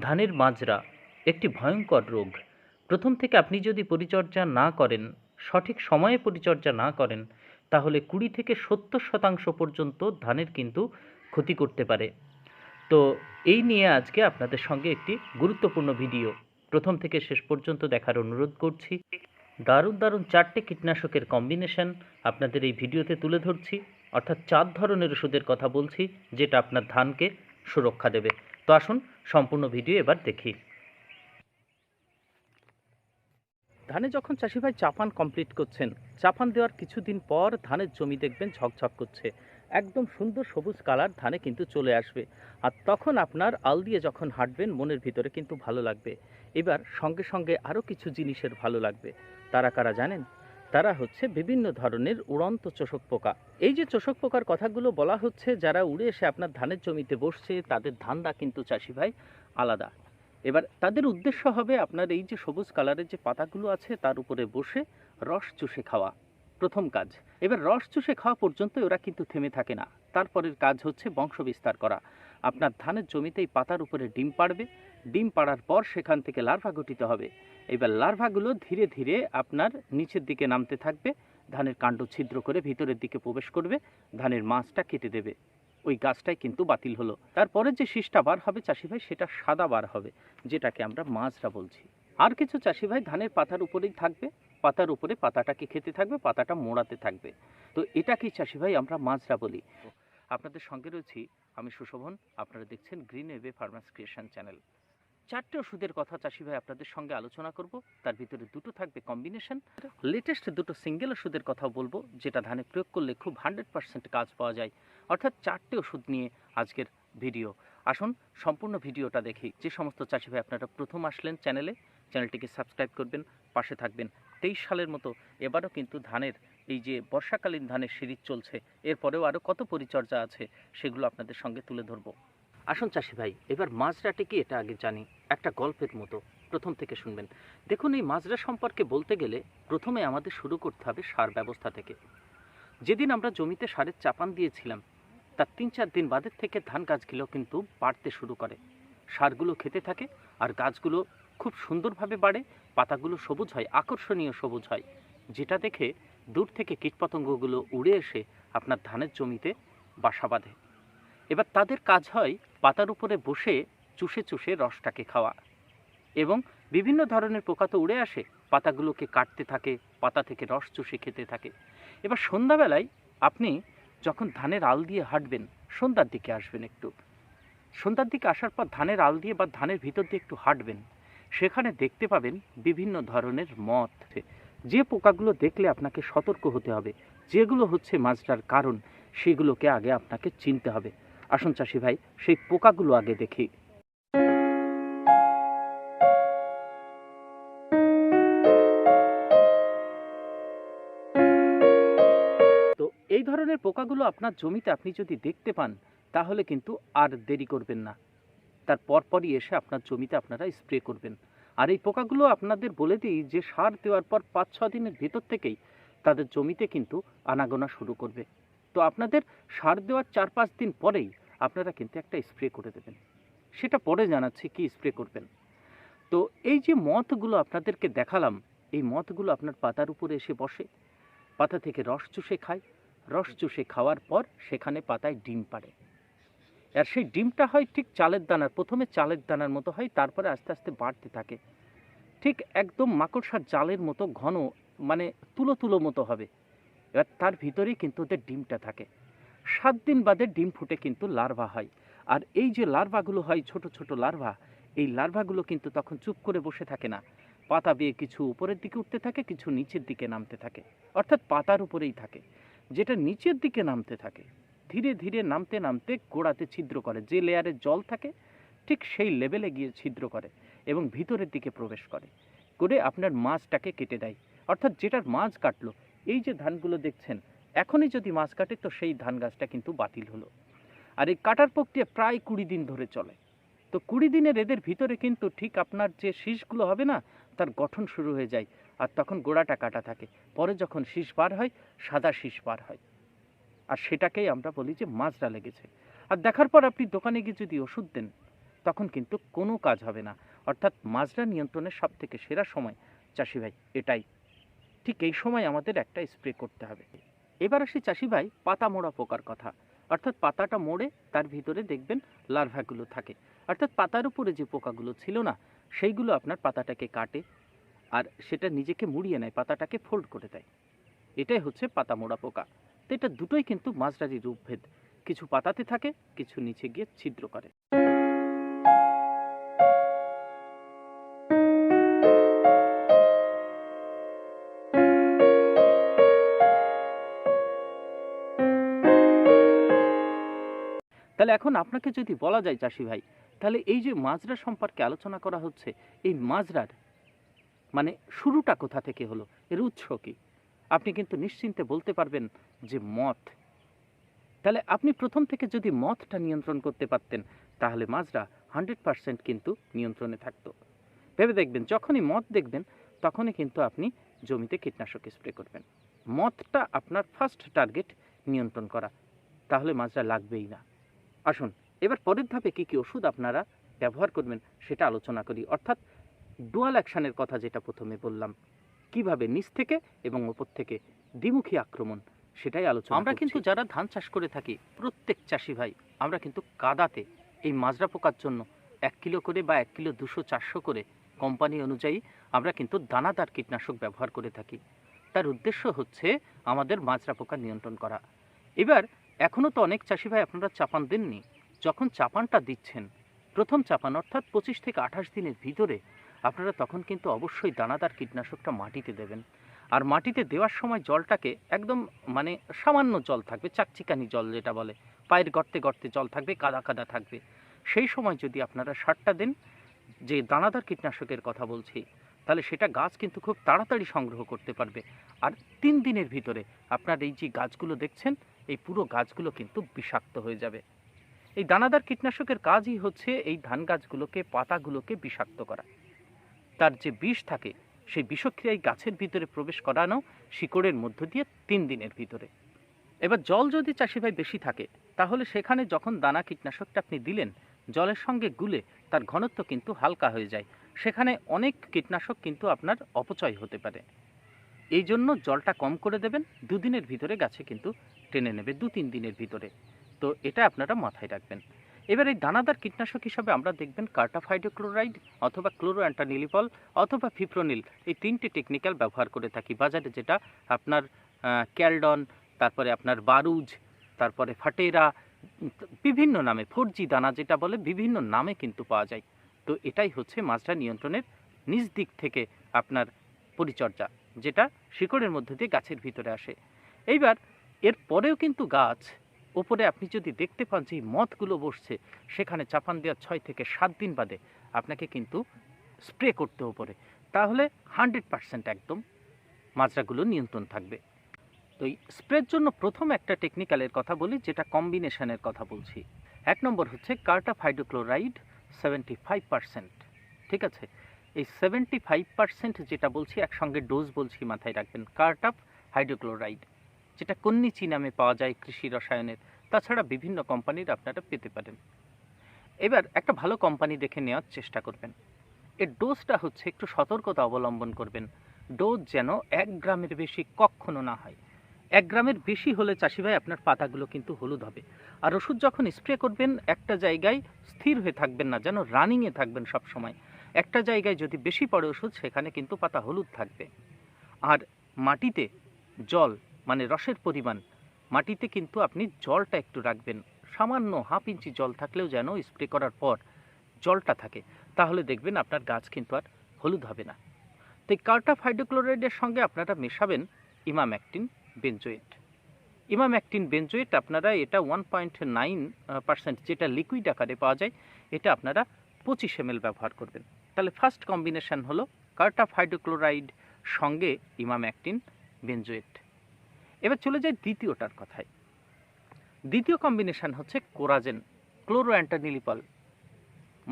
ধানের মাজরা, একটি ভয়ঙ্কর রোগ। প্রথম থেকে আপনি যদি পরিচর্যা না করেন, সঠিক সময়ে পরিচর্যা না করেন, তাহলে কুড়ি থেকে সত্তর শতাংশ পর্যন্ত ধানের কিন্তু ক্ষতি করতে পারে। তো এই নিয়ে আজকে আপনাদের সঙ্গে একটি গুরুত্বপূর্ণ ভিডিও। প্রথম থেকে শেষ পর্যন্ত দেখার অনুরোধ করছি। দারুণ দারুণ চারটে কীটনাশকের কম্বিনেশন আপনাদের এই ভিডিওতে তুলে ধরছি। অর্থাৎ চার ধরনের ওষুধের কথা বলছি, যেটা আপনার ধানকে সুরক্ষা দেবে। তো আসুন সম্পূর্ণ ভিডিও এবার দেখি। ধানে যখন চাষি ভাই চাপান কমপ্লিট করছেন, চাপান দেওয়ার কিছুদিন পর ধানের জমি দেখবেন ঝকঝক করছে। একদম সুন্দর সবুজ কালার ধানে কিন্তু চলে আসবে। আর তখন আপনার আল দিয়ে যখন হাঁটবেন, মনের ভিতরে কিন্তু ভালো লাগবে। এবার সঙ্গে সঙ্গে আরও কিছু জিনিসের ভালো লাগবে। তারা কারা জানেন? তারা হচ্ছে বিভিন্ন ধরনের উড়ন্ত চোষক পোকা। এই যে চোষক পোকার কথাগুলো বলা হচ্ছে, যারা উড়ে এসে আপনার ধানের জমিতে বসছে, তাদের ধান্দা কিন্তু চাষি ভাই আলাদা। এবার তাদের উদ্দেশ্য হবে আপনার এই যে সবুজ কালারের যে পাতাগুলো আছে, তার উপরে বসে রস চুষে খাওয়া। প্রথম কাজ, এবার রস চুষে খাওয়া পর্যন্ত ওরা কিন্তু থেমে থাকে না। তারপরের কাজ হচ্ছে বংশ বিস্তার করা। আপনার ধানের জমিতে এই পাতার উপরে ডিম পাড়বে। ডিম পাড়ার পর সেখান থেকে লার্ভা গঠিত হবে। এবার লার্ভাগুলো ধীরে ধীরে আপনার নিচের দিকে নামতে থাকবে, ধানের কাণ্ড ছিদ্র করে ভিতরের দিকে প্রবেশ করবে, ধানের মাছটা কেটে দেবে। ওই গাছটাই কিন্তু বাতিল হলো। তারপরে যে শীষটা বার হবে চাষি ভাই সেটা সাদা বার হবে, যেটাকে আমরা মাছরা বলছি। আর কিছু চাষি ভাই ধানের পাতার উপরেই থাকবে, পাতার উপরে পাতাটাকে খেতে থাকবে, পাতাটা মোড়াতে থাকবে। তো এটাকেই চাষি ভাই আমরা মাজরা বলি। আপনাদের সঙ্গে রয়েছি আমি সুশোভন, আপনারা দেখছেন green eve pharmas creation channel. চারটে ওষুধের কথা চাষি ভাই আপনাদের সঙ্গে আলোচনা করব। তার ভিতরে দুটো থাকবে কম্বিনেশন লেটেস্ট দুটো সিঙ্গেল ওষুধের কথা বলব, যেটা ধানে প্রয়োগ করলে খুব হান্ড্রেড পার্সেন্ট কাজ পাওয়া যায়। অর্থাৎ চারটে ওষুধ নিয়ে আজকের ভিডিও আসুন, সম্পূর্ণ ভিডিওটা দেখি। যে সমস্ত চাষি ভাই আপনারা প্রথম আসলেন চ্যানেলে চ্যানেলটিকে সাবস্ক্রাইব করবেন, পাশে থাকবেন। তেইশ সালের মতো এবারও কিন্তু ধানের, এই যে বর্ষাকালীন ধানের সিরিজ চলছে, এরপরেও আরও কত পরিচর্যা আছে, সেগুলো আপনাদের সঙ্গে তুলে ধরবো। আসুন চাষি ভাই, এবার মাজরাটি কি এটা আগে জানি। একটা গল্পের মতো, প্রথম থেকে শুনবেন। দেখুন, এই মাজরা সম্পর্কে বলতে গেলে প্রথমে আমাদের শুরু করতে হবে সার ব্যবস্থা থেকে। যেদিন আমরা জমিতে সারের চাপান দিয়েছিলাম, তার তিন চার দিন বাদের থেকে ধান গাছগুলো কিন্তু বাড়তে শুরু করে। সারগুলো খেতে থাকে আর গাছগুলো খুব সুন্দরভাবে বাড়ে, পাতাগুলো সবুজ হয়, আকর্ষণীয় সবুজ হয়। যেটা দেখে দূর থেকে কীটপতঙ্গগুলো উড়ে এসে আপনার ধানের জমিতে বাসা বাঁধে। এবার তাদের কাজ হয় পাতার উপরে বসে চুষে চুষে রসটাকে খাওয়া এবং বিভিন্ন ধরনের পোকা তো উড়ে আসে, পাতাগুলোকে কাটতে থাকে, পাতা থেকে রস চুষে খেতে থাকে। এবার সন্ধ্যাবেলায় আপনি যখন ধানের আল দিয়ে হাঁটবেন, সন্ধ্যার দিকে আসবেন একটু। সন্ধ্যার দিকে আসার পর ধানের আল দিয়ে বা ধানের ভিতর দিয়ে একটু হাঁটবেন। সেখানে দেখতে পাবেন বিভিন্ন ধরনের মথ। যে পোকাগুলো দেখলে আপনাকে সতর্ক হতে হবে, যেগুলো হচ্ছে মাজরার কারণ, সেগুলোকে আগে আপনাকে চিনতে হবে। আসুন চাষি ভাই, সেই পোকাগুলো আগে দেখি। তো এই ধরনের পোকাগুলো আপনার জমিতে আপনি যদি দেখতে পান, তাহলে কিন্তু আর দেরি করবেন না। তার পরপরই এসে আপনার জমিতে আপনারা স্প্রে করবেন। আর এই পোকাগুলো আপনাদের বলে দিই, যে সার দেওয়ার পর পাঁচ ছ দিনের ভেতর থেকেই তাদের জমিতে কিন্তু আনাগোনা শুরু করবে। তো আপনাদের সার দেওয়ার চার পাঁচ দিন পরেই আপনারা কিন্তু একটা স্প্রে করে দেবেন। সেটা পরে জানাচ্ছি কি স্প্রে করবেন। তো এই যে মথগুলো আপনাদেরকে দেখালাম, এই মথগুলো আপনার পাতার উপরে এসে বসে। পাতা থেকে রস চুষে খায়। রস চুষে খাওয়ার পর সেখানে পাতায় ডিম পাড়ে। আর সেই ডিমটা হয় ঠিক চালের দানার, প্রথমে চালের দানার মতো হয়, তারপরে আস্তে আস্তে বাড়তে থাকে। ঠিক একদম মাকড়সার জালের মতো ঘন মানে তুলো তুলো মতো হবে। এবার তার ভিতরেই কিন্তু ওদের ডিমটা থাকে। সাত দিন বাদে ডিম ফুটে কিন্তু লার্ভা হয়। আর এই যে লার্ভাগুলো হয়, ছোট ছোট লার্ভা, এই লার্ভাগুলো কিন্তু তখন চুপ করে বসে থাকে না। পাতা বেয়ে কিছু উপরের দিকে উঠতে থাকে, কিছু নিচের দিকে নামতে থাকে। অর্থাৎ পাতার উপরেই থাকে। যেটা নিচের দিকে নামতে থাকে, ধীরে ধীরে নামতে নামতে গোড়াতে ছিদ্র করে। যে লেয়ারে জল থাকে, ঠিক সেই লেভেলে গিয়ে ছিদ্র করে এবং ভিতরের দিকে প্রবেশ করে। করে আপনার মাছটাকে কেটে দেয়। অর্থাৎ যেটার মাছ কাটলো, এই যে ধানগুলো দেখছেন এখনই যদি মাছ কাটে, তো সেই ধান গাছটা কিন্তু বাতিল হলো। আর এই কাটার প্রক্রিয়া প্রায় কুড়ি দিন ধরে চলে। তো কুড়ি দিনের এদের ভিতরে কিন্তু ঠিক আপনার যে শীষগুলো হবে না, তার গঠন শুরু হয়ে যায় আর তখন গোড়াটা কাটা থাকে। পরে যখন শীষ বার হয়, সাদা শীষ বার হয়। আর সেটাকেই আমরা বলি যে মাজরা লেগেছে। আর দেখার পর আপনি দোকানে গিয়ে যদি ওষুধ দেন, তখন কিন্তু কোনো কাজ হবে না। অর্থাৎ মাজরা নিয়ন্ত্রণের সব থেকে সেরা সময়, চাষি ভাই, এটাই। ঠিক এই সময় আমাদের একটা স্প্রে করতে হবে। এবার আসি চাষি ভাই পাতা মোড়া পোকার কথা। অর্থাৎ পাতাটা মোড়ে তার ভিতরে দেখবেন লার্ভাগুলো থাকে। অর্থাৎ পাতার উপরে যে পোকাগুলো ছিল না, সেইগুলো আপনার পাতাটাকে কাটে আর সেটা নিজেকে মুড়িয়ে নেয়, পাতাটাকে ফোল্ড করে দেয়। এটাই হচ্ছে পাতা মোড়া পোকা। তো এটা দুটোই কিন্তু মাঝরারি রূপভেদ। কিছু পাতাতে থাকে, কিছু নিচে গিয়ে ছিদ্র করে। তাহলে এখন আপনাকে যদি বলা যায়, চাষি ভাই, তাহলে এই যে মাজরা সম্পর্কে আলোচনা করা হচ্ছে, এই মাজরার মানে শুরুটা কোথা থেকে হলো? এর উৎস কি? আপনি কিন্তু নিশ্চিন্তে বলতে পারবেন যে মথ। তাহলে আপনি প্রথম থেকে যদি মথটা নিয়ন্ত্রণ করতে পারতেন, তাহলে মাজরা হান্ড্রেড পার্সেন্ট কিন্তু নিয়ন্ত্রণে থাকতো। ভেবে দেখবেন, যখনই মদ দেখবেন, তখনই কিন্তু আপনি জমিতে কীটনাশক স্প্রে করবেন। মদটা আপনার ফার্স্ট টার্গেট নিয়ন্ত্রণ করা। তাহলে মাজরা লাগবেই না। আসুন এবার পরের ধাপে কী কী ওষুধ আপনারা ব্যবহার করবেন সেটা আলোচনা করি। অর্থাৎ ডুয়াল অ্যাকশনের কথা যেটা প্রথমে বললাম। কীভাবে নিচ থেকে এবং ওপর থেকে দ্বিমুখী আক্রমণ সেটাই আলোচনা আমরা কিন্তু যারা ধান চাষ করে থাকি প্রত্যেক চাষি ভাই আমরা কিন্তু কাদাতে এই মাজরা পোকার জন্য এক কিলো করে বা এক কিলো দুশো চারশো করে কোম্পানি অনুযায়ী আমরা কিন্তু দানাদার কীটনাশক ব্যবহার করে থাকি। তার উদ্দেশ্য হচ্ছে আমাদের মাজরা পোকা নিয়ন্ত্রণ করা। এবার এখনও তো অনেক চাষি ভাই আপনারা চাপান দেননি। যখন চাপানটা দিচ্ছেন, প্রথম চাপান অর্থাৎ পঁচিশ থেকে আঠাশ দিনের ভিতরে আপনারা তখন কিন্তু অবশ্যই দানাদার কীটনাশকটা মাটিতে দেবেন। আর মাটিতে দেওয়ার সময় জলটাকে একদম মানে সামান্য জল থাকবে, চাকচিকানি জল যেটা বলে। পায়ের গর্তে গর্তে জল থাকবে, কাদা কাদা থাকবে। সেই সময় যদি আপনারা সারটা দেন, যে দানাদার কীটনাশকের কথা বলছি, তাহলে সেটা গাছ কিন্তু খুব তাড়াতাড়ি সংগ্রহ করতে পারবে। আর তিন দিনের ভিতরে আপনার এই যে গাছগুলো দেখছেন এই পুরো গাছগুলো কিন্তু বিষাক্ত হয়ে যাবে। এই দানাদার কীটনাশকের কাজই হচ্ছে এই ধান গাছগুলোকে, পাতাগুলোকে বিষাক্ত করা। তার যে বিষ থাকে, সেই বিষক্রিয়ায় গাছের ভিতরে প্রবেশ করানো শিকড়ের মধ্য দিয়ে তিন দিনের ভিতরে। এবার জল যদি চাষি ভাই বেশি থাকে, তাহলে সেখানে যখন দানা কীটনাশকটা আপনি দিলেন, জলের সঙ্গে গুলে তার ঘনত্ব কিন্তু হালকা হয়ে যায়। সেখানে অনেক কীটনাশক কিন্তু আপনার অপচয় হতে পারে। এই জন্য জলটা কম করে দেবেন, দুদিনের ভিতরে গাছে কিন্তু টেনে নেবে দু তিন দিনের ভিতরে। তো এটা আপনারা মাথায় রাখবেন। এবার এই দানাদার কীটনাশক হিসাবে আমরা দেখবেন কার্টাফাইডোক্লোরাইড অথবা ক্লোরো অ্যান্টানিলিপল অথবা ফিপ্রোনিল এই তিনটি টেকনিক্যাল ব্যবহার করে থাকি। বাজারে যেটা আপনার ক্যালডন, তারপরে আপনার বারুজ, তারপরে ফাটেরা, বিভিন্ন নামে ফোর জি দানা যেটা বলে বিভিন্ন নামে কিন্তু পাওয়া যায়। তো এটাই হচ্ছে মাছটা নিয়ন্ত্রণের নিজ দিক থেকে আপনার পরিচর্যা, যেটা শিকড়ের মধ্যে দিয়ে গাছের ভিতরে আসে। এইবার এর পরেও কিন্তু গাছ। ওপরে আপনি যদি দেখতে পান যে এই মথগুলো বসছে, সেখানে চাপান দেওয়ার ছয় থেকে সাত দিন বাদে আপনাকে কিন্তু স্প্রে করতে ওপরে তাহলে হান্ড্রেড পার্সেন্ট একদম মাজরাগুলো নিয়ন্ত্রণ থাকবে। তো স্প্রের জন্য প্রথম একটা টেকনিক্যালের কথা বলি, যেটা কম্বিনেশনের কথা বলছি। এক নম্বর হচ্ছে cartap hydrochloride seventy five percent. ঠিক আছে? এই সেভেন্টি ফাইভ পার্সেন্ট যেটা বলছি, একসঙ্গে ডোজ বলছি মাথায় রাখবেন কার্টাফ হাইড্রোক্লোরাইড যেটা কন্নিচি নামে পাওয়া যায় কৃষি রসায়নের। তাছাড়া বিভিন্ন কোম্পানির আপনারা পেতে পারেন। এবার একটা ভালো কোম্পানি দেখে নেওয়ার চেষ্টা করবেন। এর ডোজটা হচ্ছে একটু সতর্কতা অবলম্বন করবেন। ডোজ যেন এক গ্রামের বেশি কখনো না হয়। এক গ্রামের বেশি হলে চাষি ভাই আপনার পাতাগুলো কিন্তু হলুদ হবে। আর ওষুধ যখন স্প্রে করবেন, একটা জায়গায় স্থির হয়ে থাকবেন না, যেন রানিংয়ে থাকবেন সব সময় একটা জায়গায় যদি বেশি পড়ে ওষুধ, সেখানে কিন্তু পাতা হলুদ থাকবে। আর মাটিতে জল মানে রসের পরিমাণ। মাটিতে কিন্তু আপনি জলটা একটু রাখবেন। সামান্য হাফ ইঞ্চি জল থাকলেও যেন স্প্রে করার পর জলটা থাকে। তাহলে দেখবেন আপনার গাছ কিন্তু আর হলুদ হবে না। তো এই কার্টাফ হাইড্রোক্লোরাইডের সঙ্গে আপনারা মেশাবেন ইমাম্যাকটিন বেঞ্জোয়েট ইমাম্যাকটিন বেঞ্জোয়েট আপনারা এটা ওয়ান পয়েন্ট নাইন পার্সেন্ট যেটা লিকুইড আকারে পাওয়া যায়, এটা আপনারা পঁচিশ এম ব্যবহার করবেন। তাহলে ফার্স্ট কম্বিনেশন হলো কার্টাফ হাইড্রোক্লোরাইড সঙ্গে ইমাম্যাকটিন বেঞ্জোয়েট এবার চলে যাই দ্বিতীয়টার কথায়। দ্বিতীয় কম্বিনেশন হচ্ছে কোরাজেন ক্লোরো অ্যান্টানিলিপল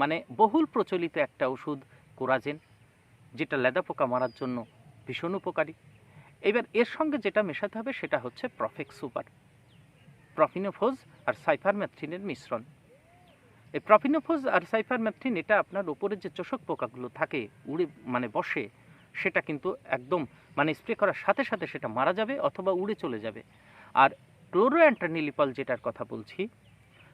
মানে বহুল প্রচলিত একটা ওষুধ কোরাজেন যেটা লেদা পোকা মারার জন্য ভীষণ উপকারী। এবার এর সঙ্গে যেটা মেশাতে হবে সেটা হচ্ছে প্রফেক্স সুপার প্রফিনোফোজ আর সাইফারমেথ্রিনের মিশ্রণ। এই প্রফিনোফোজ আর সাইফারমেথ্রিন এটা আপনার উপরে যে চোষক পোকাগুলো থাকে, উড়ে মানে বসে সেটা কিন্তু একদম মানে স্প্রে করার সাথে সাথে সেটা মারা যাবে অথবা উড়ে চলে যাবে। আর ক্লোরোঅ্যান্টানিলিপল যেটার কথা বলছি,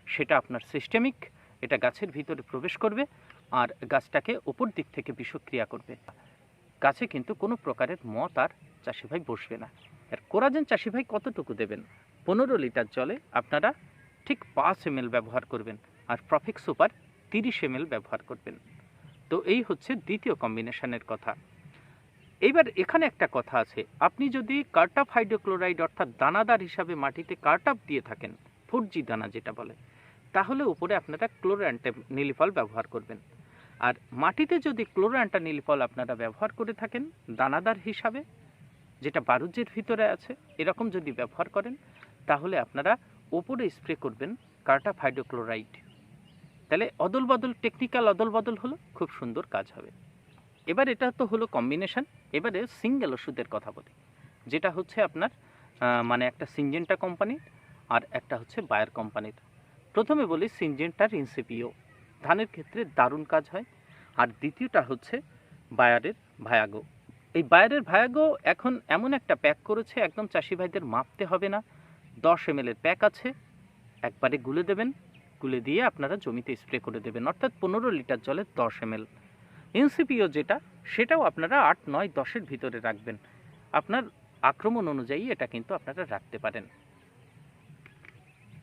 সেটা আপনার সিস্টেমিক এটা গাছের ভিতরে প্রবেশ করবে আর গাছটাকে ওপর দিক থেকে বিষক্রিয়া করবে। গাছে কিন্তু কোনো প্রকারের মত আর চাষি ভাই বসবে না। আর কোরাজেন চাষি ভাই কতটুকু দেবেন? পনেরো লিটার জলে আপনারা ঠিক পাঁচ এম ব্যবহার করবেন আর প্রফিক সুপার তিরিশ এম ব্যবহার করবেন। তো এই হচ্ছে দ্বিতীয় কম্বিনেশনের কথা। এইবার এখানে একটা কথা আছে। আপনি যদি কার্টাপ হাইড্রোক্লোরাইড অর্থাৎ দানাদার হিসাবে মাটিতে কার্টাপ দিয়ে থাকেন ফোর জি দানা যেটা বলে, তাহলে উপরে আপনারা ক্লোরোঅ্যান্টা নীলিফল ব্যবহার করবেন। আর মাটিতে যদি ক্লোরোঅ্যান্টা নীলিফল আপনারা ব্যবহার করে থাকেন, দানাদার হিসাবে, যেটা বারুজ্যের ভিতরে আছে, এরকম যদি ব্যবহার করেন, তাহলে আপনারা ওপরে স্প্রে করবেন কার্টাপ হাইড্রোক্লোরাইড। তাহলে অদল বদল টেকনিক্যাল অদল বদল হলো, খুব সুন্দর কাজ হবে। এবার এটা তো হলো কম্বিনেশন এবারে সিঙ্গেল ওষুধের কথা বলি। যেটা হচ্ছে আপনার মানে একটা সিনজেন্টা কোম্পানির আর একটা হচ্ছে বায়ার কোম্পানির প্রথমে বলি সিনজেন্টার ইনসিপিও ধানের ক্ষেত্রে দারুণ কাজ হয়। আর দ্বিতীয়টা হচ্ছে বায়ারের ভায়াগো এই বায়ারের ভায়াগো এখন এমন একটা প্যাক করেছে, একদম চাষি ভাইদের মাপতে হবে না। দশ এম এর প্যাক আছে। একবারে গুলে দেবেন। গুলে দিয়ে আপনারা জমিতে স্প্রে করে দেবেন। অর্থাৎ পনেরো লিটার জলে দশ এম এনসিপিও যেটা, সেটাও আপনারা আট, নয়, দশের ভিতরে রাখবেন। আপনার আক্রমণ অনুযায়ী এটা কিন্তু আপনারা রাখতে পারেন।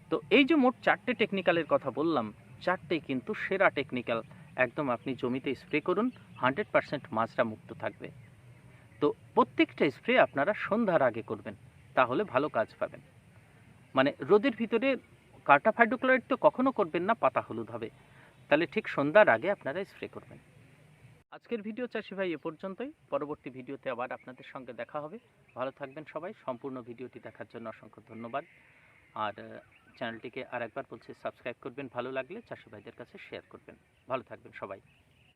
তো এই যে মোট চারটে টেকনিক্যালের কথা বললাম, চারটেই কিন্তু সেরা টেকনিক্যাল একদম আপনি জমিতে স্প্রে করুন হান্ড্রেড পার্সেন্ট মাজরা মুক্ত থাকবে। তো প্রত্যেকটা স্প্রে আপনারা সন্ধ্যার আগে করবেন, তাহলে ভালো কাজ পাবেন। মানে রোদের ভিতরে কার্টা ফাইডোক্লোরাইড তো কখনো করবেন না, পাতা হলুদ হবে। তাহলে ঠিক সন্ধ্যার আগে আপনারা স্প্রে করবেন। আজকের ভিডিও চাষি ভাই এ পর্যন্তই। পরবর্তী ভিডিওতে আবার আপনাদের সঙ্গে দেখা হবে। ভালো থাকবেন সবাই। সম্পূর্ণ ভিডিওটি দেখার জন্য অসংখ্য ধন্যবাদ। আর চ্যানেলটিকে চ্যানেলটিকে আরেকবার বলছি, সাবস্ক্রাইব করবেন। ভালো লাগলে চাষি ভাইদের কাছে শেয়ার করবেন। ভালো থাকবেন সবাই।